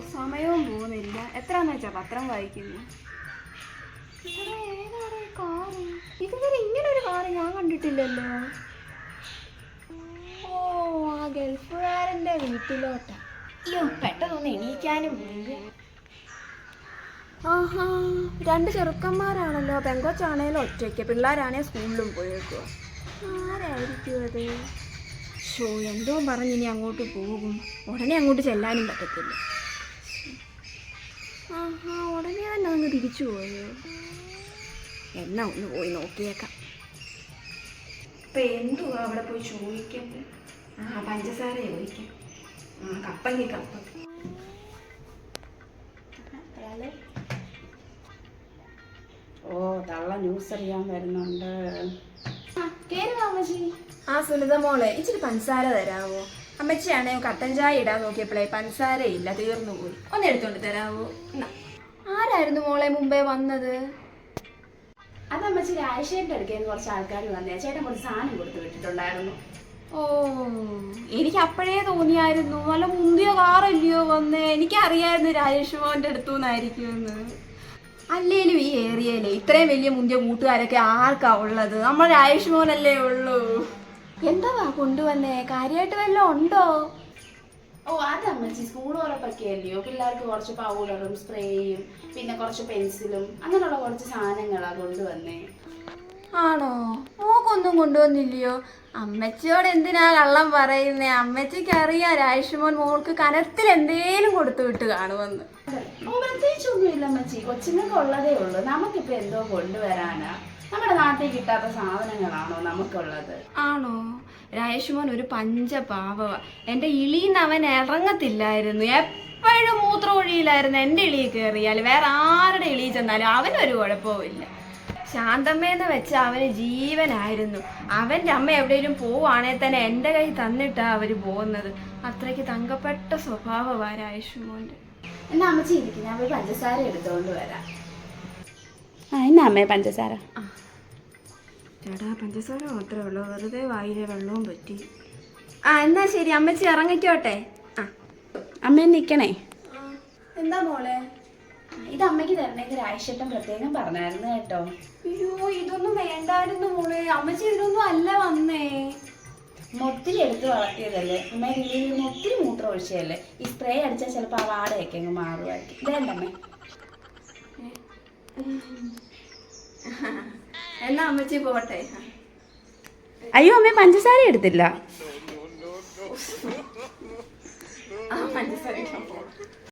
സമയവും പോകുന്നില്ല. എത്രയാന്ന് വെച്ചാ പത്രം വായിക്കുന്നു? കാറ്? ഇതുവരെ ഇങ്ങനെ ഒരു കാറ് ഞാൻ കണ്ടിട്ടില്ലല്ലോ. ഓ ആ ഗൾഫുകാരന്റെ വീട്ടിലോട്ടാ. അയ്യോ പെട്ടെന്നൊന്ന് എണീക്കാനും. ആഹാ രണ്ട് ചെറുക്കന്മാരാണല്ലോ. പെങ്കൊച്ചാണേലും ഒറ്റയ്ക്ക്. പിള്ളേരാണേ സ്കൂളിലും പോയേക്കുക ആരായിരിക്കും അത്? ഷോ എന്തോ പറഞ്ഞ് ഇനി അങ്ങോട്ട് പോകും. ഉടനെ അങ്ങോട്ട് ചെല്ലാനും പറ്റത്തില്ല. ആഹാ ഉടനെ തന്നെ അങ്ങ് തിരിച്ചു പോയോ? എന്നാ ഒന്ന് പോയി നോക്കിയേക്കാം. ഇപ്പൊ എന്തുവാ അവിടെ പോയി ചോദിക്കട്ടെ? ആ പഞ്ചസാര ചോദിക്കാം. ആ കപ്പങ്കി കപ്പ. ഓ തള്ള ന്യൂസ് അറിയാൻ വരുന്നുണ്ട്. ആ സുനിത മോളെ ഇച്ചിരി പഞ്ചസാര തരാവോ? അമ്മച്ചിയാണെ കട്ടൻ ചായ ഇടാൻ നോക്കിയപ്പോഴേ പഞ്ചസാരയില്ല തീർന്നു പോയി. ഒന്ന് എടുത്തോണ്ട് തരാവോ? ആരായിരുന്നു മോളെ മുമ്പേ വന്നത്? അത് അമ്മച്ചി ആയിഷേന്റെ അടുക്കേന്ന് കുറച്ച് ആൾക്കാർ വന്നേ. ചേട്ടൻ കുറച്ച് സാധനം കൊടുത്തു വിട്ടിട്ടുണ്ടായിരുന്നു. ഓ എനിക്ക് അപ്പോഴേ തോന്നിയായിരുന്നു. നല്ല മുന്തിയ കാറല്ലയോ വന്നേ. എനിക്കറിയായിരുന്നു രാജേഷ് മോന്റെ അടുത്തുനിന്നായിരിക്കുമെന്ന് അല്ലേലും ഈ ഏരിയയിലെ ഇത്രയും വലിയ മുന്തിയ കൂട്ടുകാരൊക്കെ ആർക്കാ ഉള്ളത്? നമ്മൾ രാജേഷ് മോനല്ലേ ഉള്ളൂ. എന്താ കൊണ്ടുവന്നേ? കാര്യമായിട്ട് വല്ല ഉണ്ടോ? ഓ അത് അമ്മച്ചി. സ്കൂൾ ഉറപ്പൊക്കെ അല്ലയോ പിള്ളേർക്ക് കുറച്ച് പൗഡറും സ്പ്രേയും പിന്നെ കുറച്ച് പെൻസിലും അങ്ങനെയുള്ള കുറച്ച് സാധനങ്ങളാ കൊണ്ടുവന്നേ. ആണോ? മോക്കൊന്നും കൊണ്ടുവന്നില്ലയോ? അമ്മച്ചിയോട് എന്തിനാ കള്ളം പറയുന്നേ? അമ്മച്ചിക്ക് അറിയാം രാജേഷ്മോൻ മോൾക്ക് കനത്തിൽ എന്തേലും കൊടുത്തു വിട്ട് കാണുമെന്ന്. ഓ പ്രത്യേകിച്ചൊന്നുമില്ല അമ്മച്ചി. കൊച്ചുങ്ങൾക്ക് ഉള്ളതേ ഉള്ളൂ. നമുക്കിപ്പോ എന്തോ കൊണ്ടുവരാനാ? നമ്മുടെ നാട്ടിൽ കിട്ടാത്ത സാധനങ്ങളാണോ നമുക്കുള്ളത്? ആണോ? രാജേഷ്മോൻ ഒരു പഞ്ചപാവവ. എന്റെ ഇളിന്ന് അവൻ ഇറങ്ങത്തില്ലായിരുന്നു. എപ്പോഴും മൂത്രമൊഴിയിലായിരുന്നു എന്റെ ഇളിയിൽ കയറിയാൽ. വേറെ ആരുടെ ഇളിയിൽ ചെന്നാലും അവനൊരു കുഴപ്പവുമില്ല. ശാന്തമ്മയെന്ന് വെച്ച അവന് ജീവനായിരുന്നു. അവന്റെ അമ്മ എവിടെയെങ്കിലും പോവുകയാണെങ്കിൽ തന്നെ എന്റെ കൈ തന്നിട്ടാ അവർ പോകുന്നത്. അത്രയ്ക്ക് തങ്കപ്പെട്ട സ്വഭാവമാണ് രാജേഷ്മോന്റെ. എന്നാ അമ്മച്ചി ഇരിക്കും. ഞാൻ പോയി പഞ്ചസാര എടുത്തുകൊണ്ട് വരാം. ആ എന്നാ അമ്മേ പഞ്ചസാര? ചേട്ടാ പഞ്ചസാര മാത്രമേ ഉള്ളൂ. വെറുതെ വായിലെ വെള്ളവും പറ്റി. ആ എന്നാ ശരി. അമ്മച്ചി ഇറങ്ങിക്കോട്ടെ. ആ. അമ്മേ നിക്കണേ. എന്താ മോളെ? ഇത് അമ്മയ്ക്ക് തരണമെങ്കിൽ രാഴ്ചട്ടം പ്രത്യേകം പറഞ്ഞായിരുന്നു കേട്ടോ. അയ്യോ ഇതൊന്നും വേണ്ടായിരുന്നു മോളെ. അമ്മച്ചി ഇതിനൊന്നും അല്ല വന്നേ. മൊത്തിരി എടുത്ത് വളർത്തിയതല്ലേ? അമ്മ ഇതിൽ മൊത്തിരി മൂത്രം ഒഴിച്ചതല്ലേ? ഈ സ്പ്രേ അടിച്ചാൽ ചിലപ്പോൾ ആ വാടയൊക്കെ അങ്ങ് മാറുമായിരിക്കും. വേണ്ടമ്മേ എന്നാ അമ്മച്ചി പോട്ടെ അയ്യോ അമ്മ പഞ്ചസാര എടുത്തില്ല. ആ പഞ്ചസാര